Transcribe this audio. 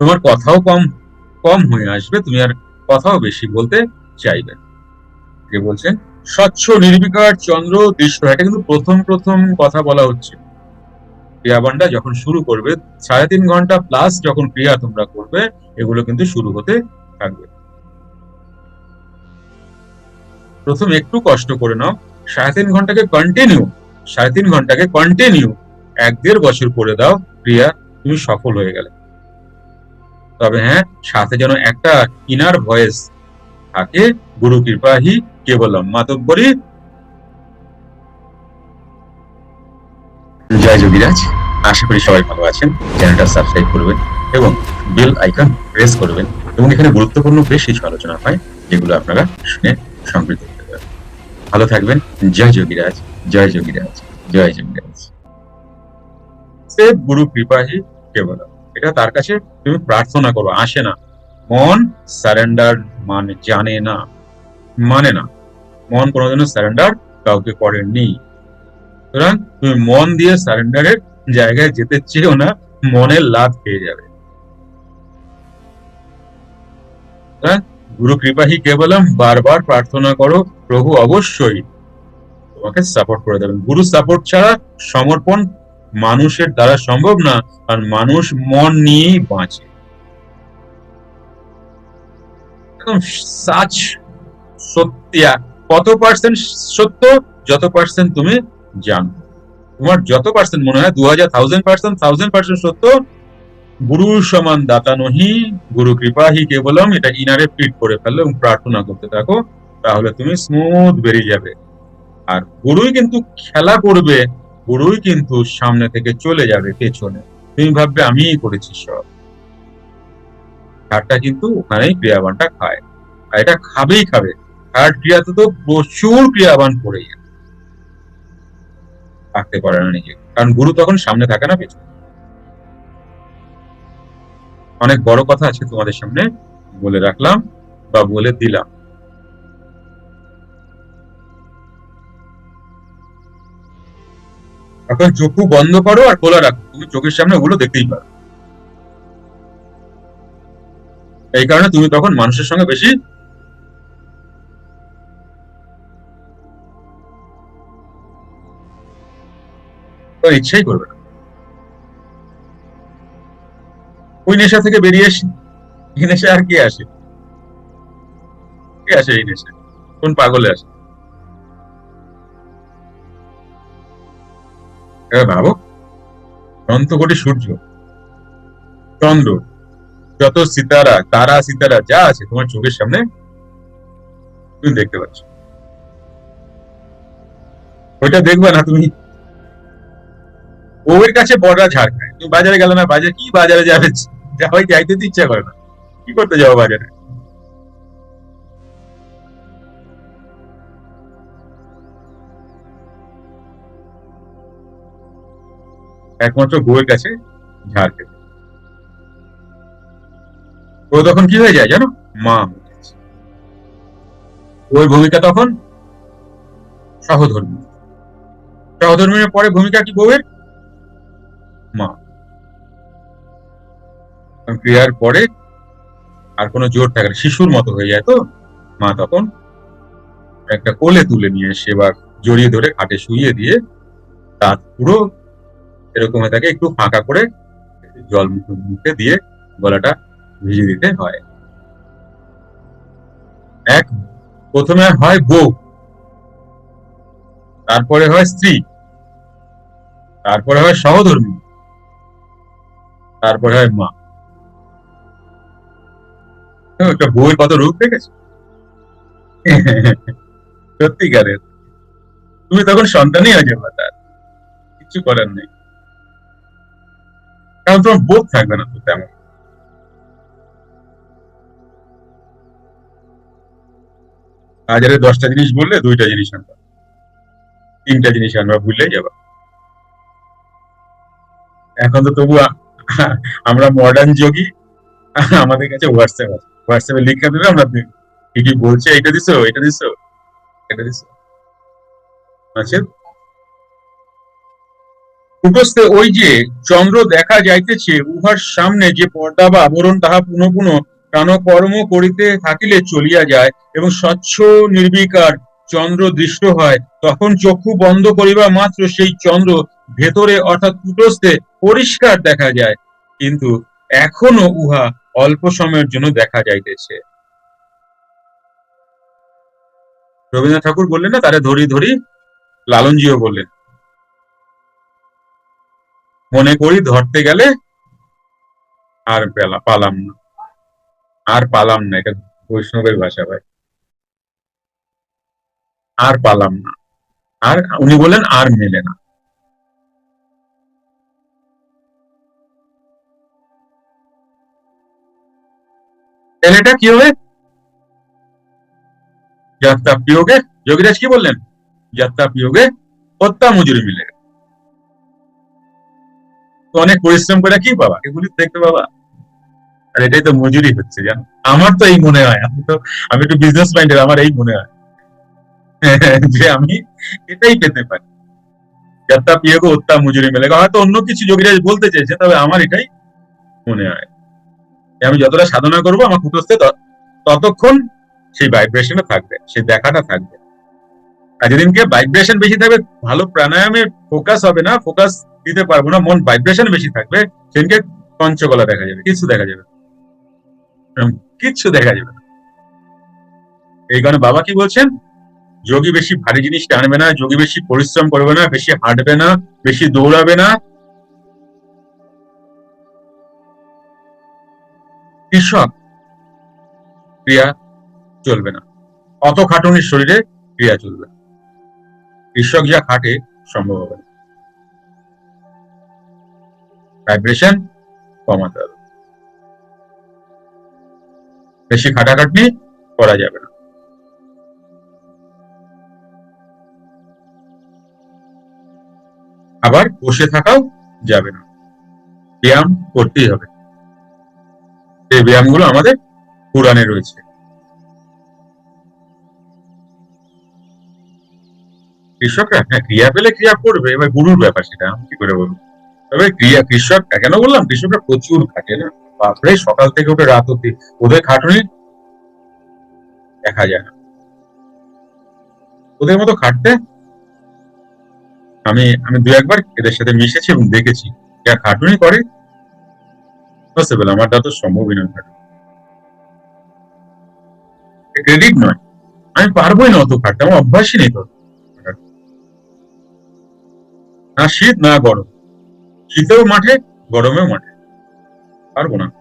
তোমার কথাও কম কম হয়ে আসবে, তুমি আর কথাও বেশি বলতে চাইবে কে বলছেন স্বচ্ছ, নির্বিকার চন্দ্র দৃশ্য এটা কিন্তু প্রথম প্রথম কথা বলা হচ্ছে। ক্রিয়াবানটা যখন শুরু করবে, সাড়ে তিন ঘণ্টা প্লাস যখন ক্রিয়া তোমরা করবে, এগুলো কিন্তু শুরু হতে থাকবে। প্রথম একটু কষ্ট করে নাও। সাড়ে তিন ঘন্টাকে কন্টিনিউ সাড়ে তিন ঘন্টাকে কন্টিনিউ এক দেড় বছর করে দাও, ক্রিয়া, তুমি সফল হয়ে গেলে। তবে হ্যাঁ সাথে যেন একটা ইনার ভয়েস থাকে গুরু কৃপাহি কেবলম। মাতব্বরী। জয় যোগীরাজ। আশা করি সবাই ভালো আছেন। চ্যানেলটা সাবস্ক্রাইব করবেন এবং বেল আইকন প্রেস করবেন এবং এখানে গুরুত্বপূর্ণ বেশ কিছু আলোচনা হয় যেগুলো আপনারা শুনে সমৃদ্ধ হতে পারেন। ভালো থাকবেন। জয় যোগীরাজ। জয় যোগীরাজ। জয় যোগীরাজ। সেব গুরু কৃপাহি কেবল এটা তার কাছে তুমি প্রার্থনা করো, আসে না। মন সারেন্ডার মানে জানে না মানে না। মন কোনোদিনও সারেন্ডার কাউকে করেননি। সুতরাং তুমি মন দিয়ে সারেন্ডারের জায়গায় যেতে চেয়েও না, মনের লাভ পেয়ে যাবে। গুরু কৃপাহি কেবলম বারবার প্রার্থনা করো, প্রভু অবশ্যই তোমাকে সাপোর্ট করে দেবেন। গুরু সাপোর্ট ছাড়া সমর্পণ মানুষের দ্বারা সম্ভব না, কারণ মানুষ মন নিয়েই বাঁচে। সাচ সত্যিয়া কত পার্সেন্ট সত্য, যত পার্সেন্ট তুমি জানো। তোমার যত পার্সেন্ট মনে হয় দু হাজার থাউজেন্ড পার্সেন্ট থাউজেন্ড পার্সেন্ট সত্য, গুরু সমান দাতা নহি, গুরু কৃপা হি কেবলম, এটা ইনারে ফিট করে ফেলল এবং প্রার্থনা করতে থাকো, তাহলে তুমি স্মুথ বেরিয়ে যাবে। আর গুরুই কিন্তু খেলা করবে গুরুই কিন্তু সামনে থেকে চলে যাবে পেছনে। তুমি ভাববে, আমিই করেছি সব। হাড়টা কিন্তু ওখানেই ক্রিয়াবানটা খায়। আর এটা খাবেই খাবে। হার্ট ক্রিয়াতে তো প্রচুর ক্রিয়াবান পড়ে যায়। থাকতে পারে না নিজে। কারণ গুরু তখন সামনে থাকে না পেছনে। অনেক বড় কথা আছে তোমাদের সামনে। বলে রাখলাম বা বলে দিলাম। এখন চোখু বন্ধ করো আর খোলা রাখো। তুমি চোখের সামনে ওগুলো দেখতেই পারো। এই কারণে তুমি তখন মানুষের সঙ্গে বেশি ইচ্ছাই করবে না। ওই নেশা থেকে বেরিয়ে আসি। এই নেশা আর কি আসে? কে আসে এই নেশা কোন পাগলে আসে? এবার ভাবো অনন্ত কোটি সূর্য, চন্দ্র, যত সিতারা, তারা সিতারা, যা আছে তোমার চোখের সামনে, তুমি দেখতে পাচ্ছ। ওইটা দেখবে না তুমি? বউয়ের কাছে বড়রা ঝাড় খায়। তুমি বাজারে গেলে না, বাজারে কি বাজারে যাবে? যাওয়াই যাইতে ইচ্ছা করে না। কি করতে যাব বাজারে? একমাত্র বউয়ের কাছে ঝাড় খেতে। ও তখন কি হয়ে যায় জানো? মা। ওর ভূমিকা তখন সহধর্মী। সহধর্মীর পরে ভূমিকা কি বউয়ের? মা। ক্রিয়ার পরে আর কোনো জোর থাকে না। শিশুর মতো হয়ে যায় তো। মা তখন একটা কোলে তুলে নিয়ে বা জড়িয়ে ধরে খাটে শুইয়ে দিয়ে তার পুরো এরকম হয়ে থাকে, একটু ফাঁকা করে জল মুখে দিয়ে গলাটা ভিজে দিতে হয়। এক, প্রথমে হয় বউ, তারপরে হয় স্ত্রী, তারপরে হয় সহধর্মী, তারপরে হয় মা। একটা বউয়ের কত রূপ দেখেছ? সত্যিকারের। তুমি তখন সন্তানই হয়ে তার। কিছু করার নেই। কারণ তোমার বোধ থাকবে না তো তেমন। বাজারে দশটা জিনিস বললে দুইটা জিনিস আনবা। তিনটা জিনিস আনবা ভুললেই যাবা। এখন তো তবু আমরা মডার্ন যোগী, আমাদের কাছে হোয়াটসঅ্যাপ আছে। হোয়াটসঅ্যাপে লিখে দেবে আমরা কি কি বলছে এটা দিছো এটা দিছো এটা দিছো। আছে কুটস্থে ওই যে চন্দ্র দেখা যাইতেছে, উহার সামনে যে পর্দা বা আবরণ তাহা পুনঃ পুনঃ প্রাণকর্ম করিতে থাকিলে চলিয়া যায় এবং স্বচ্ছ নির্বিকার চন্দ্র দৃষ্ট হয়, তখন চক্ষু বন্ধ করিবা মাত্র সেই চন্দ্র ভেতরে অর্থাৎ কুটস্থে পরিষ্কার দেখা যায়। কিন্তু এখনও উহা অল্প সময়ের জন্য দেখা যাইতেছে। রবীন্দ্রনাথ ঠাকুর বললেন না, তারে ধরি ধরি, লালনজিও বললেন। মনে করি ধরতে গেলে আর পেলা, পালাম না। আর পালাম না, এটা বৈষ্ণবের ভাষা ভাই। আর পালাম না। আর উনি বললেন আর মেলে না। এলেটা কি হবে? যাত্রা পিয়োগে যোগীরাজ কি বললেন? যাত্রা পিয়োগে হত্যা মজুরি মিলে। অনেক পরিশ্রম করে কি বাবা এগুলি দেখতে বাবা আর এটাই তো মজুরি হচ্ছে, জানো? আমার তো এই মনে হয়, আমি তো, আমি একটু বিজনেস মাইন্ডের আমার এই মনে হয়। যে আমি এটাই পেতে পারি। যাত্রা পিয়োগে হত্যা মজুরি মেলে। হয়তো অন্য কিছু যোগীরাজ বলতে চেয়েছে, তবে আমার এটাই মনে হয়। আমি যতটা সাধনা করব, আমার কুটস্থে ততক্ষণ সেই ভাইব্রেশনে থাকবে, সেই দেখাটা থাকবে। আর যেদিনকে ভাইব্রেশন বেশি থাকবে, ভালো প্রাণায়ামে ফোকাস হবে না ফোকাস দিতে পারব না, মন ভাইব্রেশন বেশি থাকবে, সেদিনকে পঞ্চকলা দেখা যাবে কিছু দেখা যাবে। কিচ্ছু দেখা যাবে এই কারণে বাবা কি বলছেন? যোগী বেশি ভারী জিনিস টানবে না, যোগী বেশি পরিশ্রম করবে না, বেশি হাঁটবে না, বেশি দৌড়াবে না। কৃষক, ক্রিয়া চলবে না। অত খাটুনির শরীরে ক্রিয়া চলবে। কৃষক যা খাটে, সম্ভব হবে না। ভাইব্রেশন কমাতে হবে। বেশি খাটাখাটনি করা যাবে না। আবার বসে থাকাও যাবে না। ব্যায়াম করতেই হবে। এই ব্যায়ামগুলো আমাদের পুরাণে রয়েছে। কৃষকরা হ্যাঁ ক্রিয়া পেলে ক্রিয়া করবে, এবার গুরুর ব্যাপার সেটা, আমি কি করে বলব? তবে ক্রিয়া কৃষক কেন বললাম? কৃষকরা প্রচুর খাটে না? বাপরে, সকাল থেকে উঠে রাত অব্দি ওদের খাটুনি দেখা যায় না। ওদের মতো খাটতে আমি আমি দু একবার এদের সাথে মিশেছি এবং দেখেছি। যা খাটুনি করে। পসিবল আমার তা সম্ভবই নয় খাটুনি। ক্রেডিট নয়। আমি পারবোই না অত খাটতে, আমার অভ্যাসই নেই তো। না শীত, না গরম। শীতেও মাঠে গরমেও মাঠে। পারব না।